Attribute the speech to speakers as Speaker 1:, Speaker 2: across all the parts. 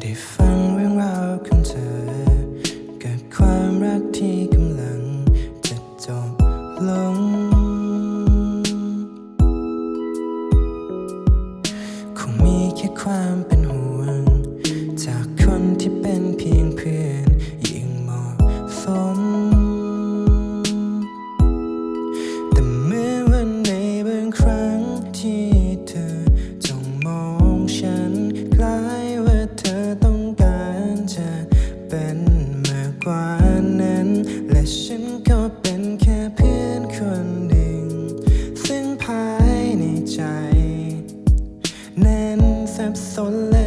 Speaker 1: ได้ฟังเรื่องราวของเธอ กับความรักที่กำลังจะจบลง คงมีแค่ความเป็น แน่นแสบสนแล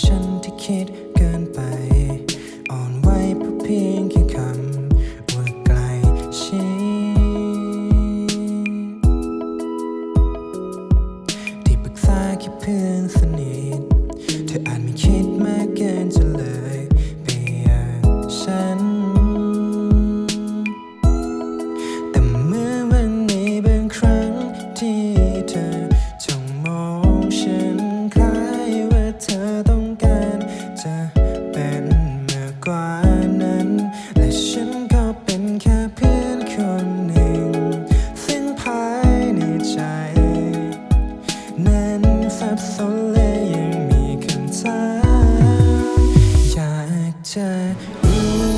Speaker 1: passion สนและยังมีคำถามอยากจะรู้